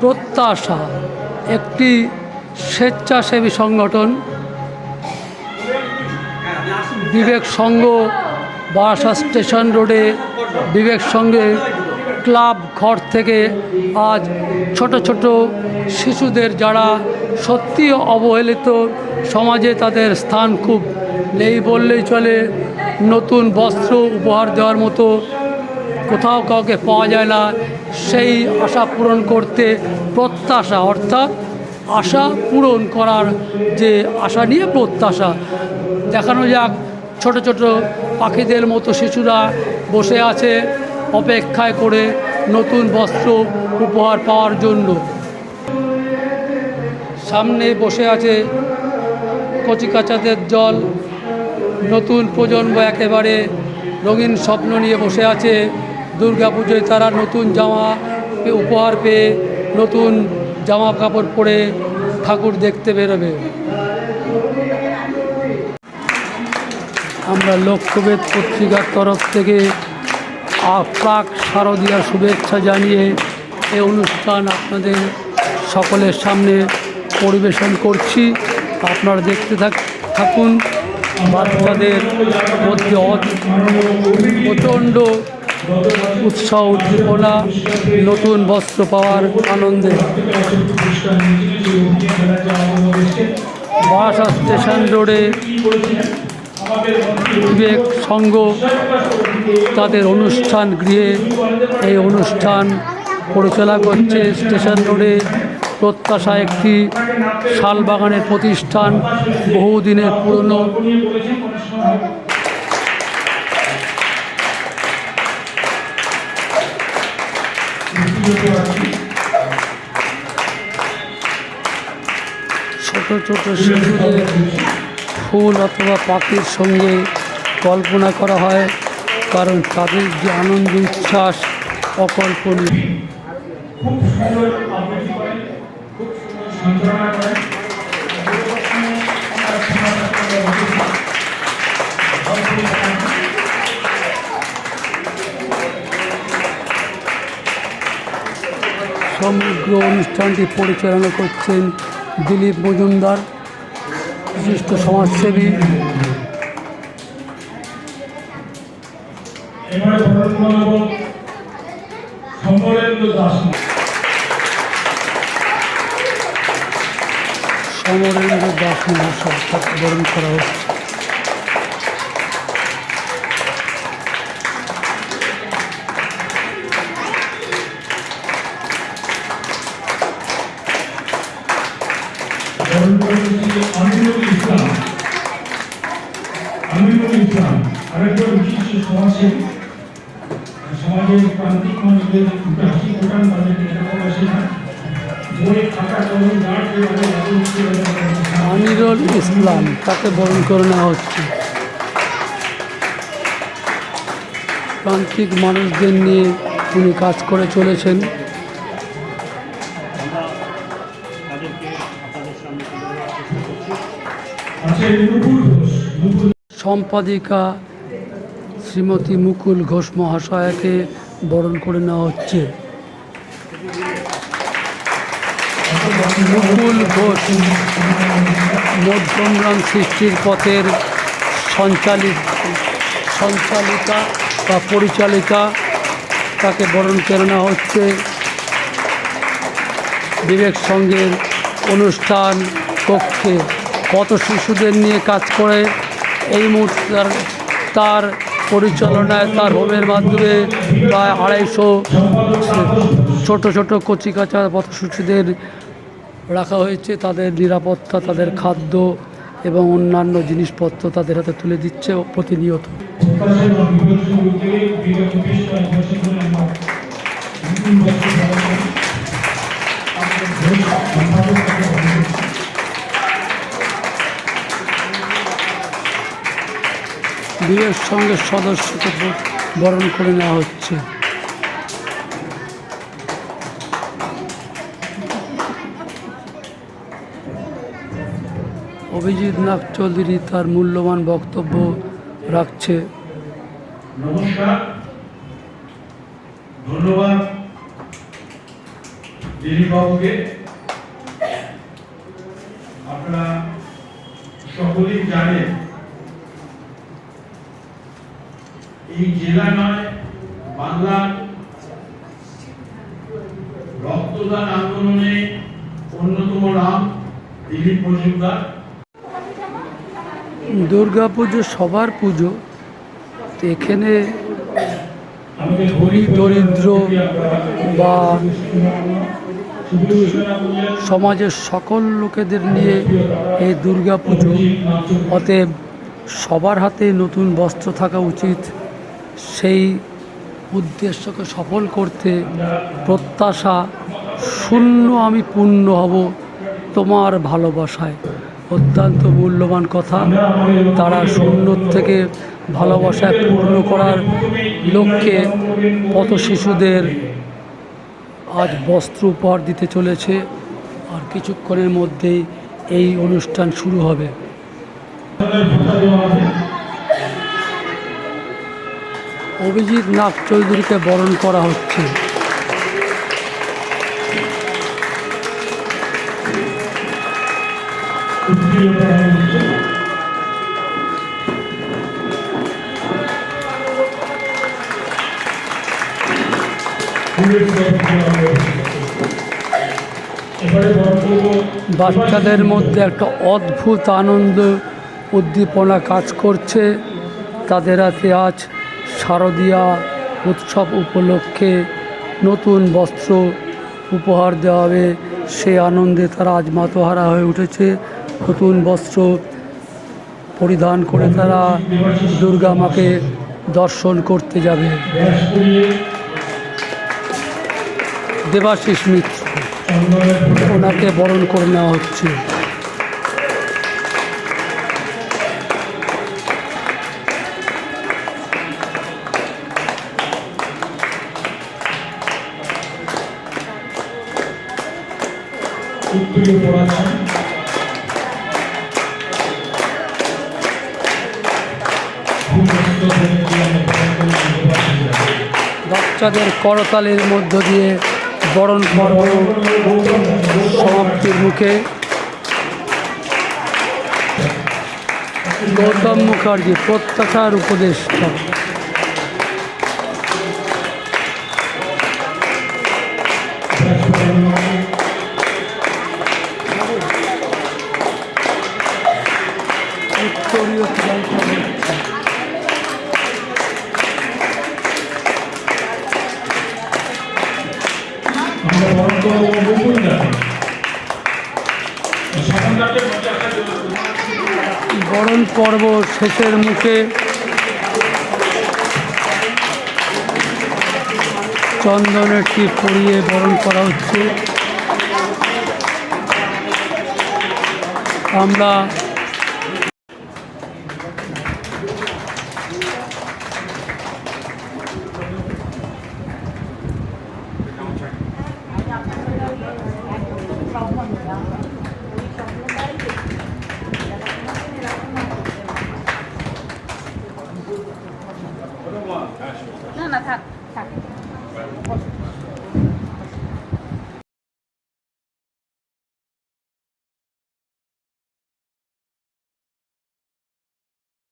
প্রত্যাশা, একটি স্বেচ্ছাসেবী সংগঠন, বিবেক সংঘ বারাসা স্টেশন রোডে বিবেক সঙ্গে ক্লাব ঘর থেকে আজ ছোট ছোট শিশুদের যারা সত্যি অবহেলিত সমাজে তাদের স্থান খুব নেই বললেই চলে, নতুন বস্ত্র উপহার দেওয়ার মতো কোথাও কাউকে পাওয়া যায় না। সেই আশা পূরণ করতে প্রত্যাশা, অর্থাৎ আশা পূরণ করার যে আশা নিয়ে প্রত্যাশা। দেখানো যাক, ছোট ছোট পাখিদের মতো শিশুরা বসে আছে অপেক্ষায় করে নতুন বস্ত্র উপহার পাওয়ার জন্য। সামনে বসে আছে কচিকাচাদের জল। নতুন প্রজন্ম একেবারে রঙিন স্বপ্ন নিয়ে বসে আছে। দুর্গাপুজোয় তারা নতুন জামা উপহার পেয়ে নতুন জামা কাপড় পরে ঠাকুর দেখতে বেরোবে। আমরা লক্ষ্যভেদ পত্রিকার তরফ থেকে প্রাক শারদীয়া শুভেচ্ছা জানিয়ে এই অনুষ্ঠান আপনাদের সকলের সামনে পরিবেশন করছি। আপনারা দেখতে থাক- থাকুন, বাচ্চাদের মধ্যে প্রচণ্ড উৎসাহ উদ্দীপনা নতুন বস্ত্র পাওয়ার আনন্দে। বারাসা স্টেশন রোডে বিবেক সংঘ তাদের অনুষ্ঠান গৃহে এই অনুষ্ঠান পরিচালনা করছে স্টেশন রোডে। প্রত্যাশা একটি শালবাগানের প্রতিষ্ঠান বহুদিনের পুরনো। ছোট ছোট শিশুদের ফুল অথবা পাখির সঙ্গে কল্পনা করা হয়, কারণ তাদের যে আনন্দ, উচ্ছ্বাস অকল্পনীয়। খুব সুন্দর খুব সুন্দর সঞ্চালনা করেন। সমগ্র অনুষ্ঠানটি পরিচালনা করছেন দিলীপ মজুমদার বিশিষ্ট সমাজসেবী। সমরেন্দ্র দাস। সমরেন্দ্র দাস মহাশয় তাকে বরণ করা হচ্ছে। বিশিষ্ট সমাজের প্রান্তিক মানুষদের দুটো হাসি ফোটান তাদেরকে এরকম আসে না। আমিরুল ইসলাম তাকে বরণ করে নেওয়া হচ্ছে। প্রান্তিক মানুষদের নিয়ে উনি কাজ করে চলেছেন। আছে নুপুর ঘোষ নুপুর সম্পাদিকা শ্রীমতী মুকুল ঘোষ মহাশয়াকে বরণ করে নেওয়া হচ্ছে। মুকুল ঘোষ মধ্যমগ্রাম সৃষ্টির পথের সঞ্চালিত, সঞ্চালিকা বা পরিচালিকা তাকে বরণ করে নেওয়া হচ্ছে। বিবেক সঙ্গের অনুষ্ঠান কক্ষে। কত শিশুদের নিয়ে কাজ করে? এই মুহূর্তে তার পরিচালনায় তার হোমের মাধ্যমে প্রায় আড়াইশো ছোট ছোট কচি কাঁচা পথ রাখা হয়েছে। তাদের নিরাপত্তা, তাদের খাদ্য এবং অন্যান্য জিনিসপত্র তাদের হাতে তুলে দিচ্ছে প্রতিনিয়ত। প্রকাশের বা বিয়ের সঙ্গে সদস্যকে বরণ করে নেওয়া হচ্ছে। অভিজিৎ নাথ চৌধুরী তার মূল্যবান বক্তব্য রাখছে। নমস্কার, ধন্যবাদ দিলীপবাবুকে। আপনারা সকলেই জানেন এই জেলা নয় বাংলার রক্তদান আন্দোলনে অন্যতম নাম দিলীপ মজুমদার। দুর্গা পুজো সবার পুজো তো এখানে ধনী দরিদ্র বা সমাজের সকল লোকেদের নিয়ে এই দুর্গা পুজো অতএব সবার হাতে নতুন বস্ত্র থাকা উচিত। সেই উদ্দেশ্যকে সফল করতে প্রত্যাশা শূন্য আমি পূর্ণ হব তোমার ভালোবাসায়। অত্যন্ত মূল্যবান কথা। তারা শূন্য থেকে ভালোবাসায় পূর্ণ করার লক্ষ্যে পথ শিশুদের আজ বস্ত্র উপহার দিতে চলেছে। আর কিছুক্ষণের মধ্যেই এই অনুষ্ঠান শুরু হবে। অভিজিৎ নাগ চৌধুরীকে বরণ করা হচ্ছে। বাচ্চাদের মধ্যে একটা অদ্ভুত আনন্দ, উদ্দীপনা কাজ করছে। তাদের হাতে আজ শারদীয়া উৎসব উপলক্ষে নতুন বস্ত্র উপহার দেওয়া হবে। সে আনন্দে তারা আজ মাতোহারা হয়ে উঠেছে। নতুন বস্ত্র পরিধান করে তারা দুর্গা মাকে দর্শন করতে যাবে। দেবাশিস মিত্র, ওনাকে বরণ করে নেওয়া হচ্ছে। উত্তরীয় পড়াচ্ছেন বাচ্চাদের করতালির মধ্য দিয়ে বরণ পর্ব সমাপ্তির মুখে গৌতম মুখার্জি প্রত্যাশার উপদেষ্টা উত্তরীয় বরণ পর্ব শেষের মুখে চন্দনের টিপ পরিয়ে বরণ করা হচ্ছে। আমরা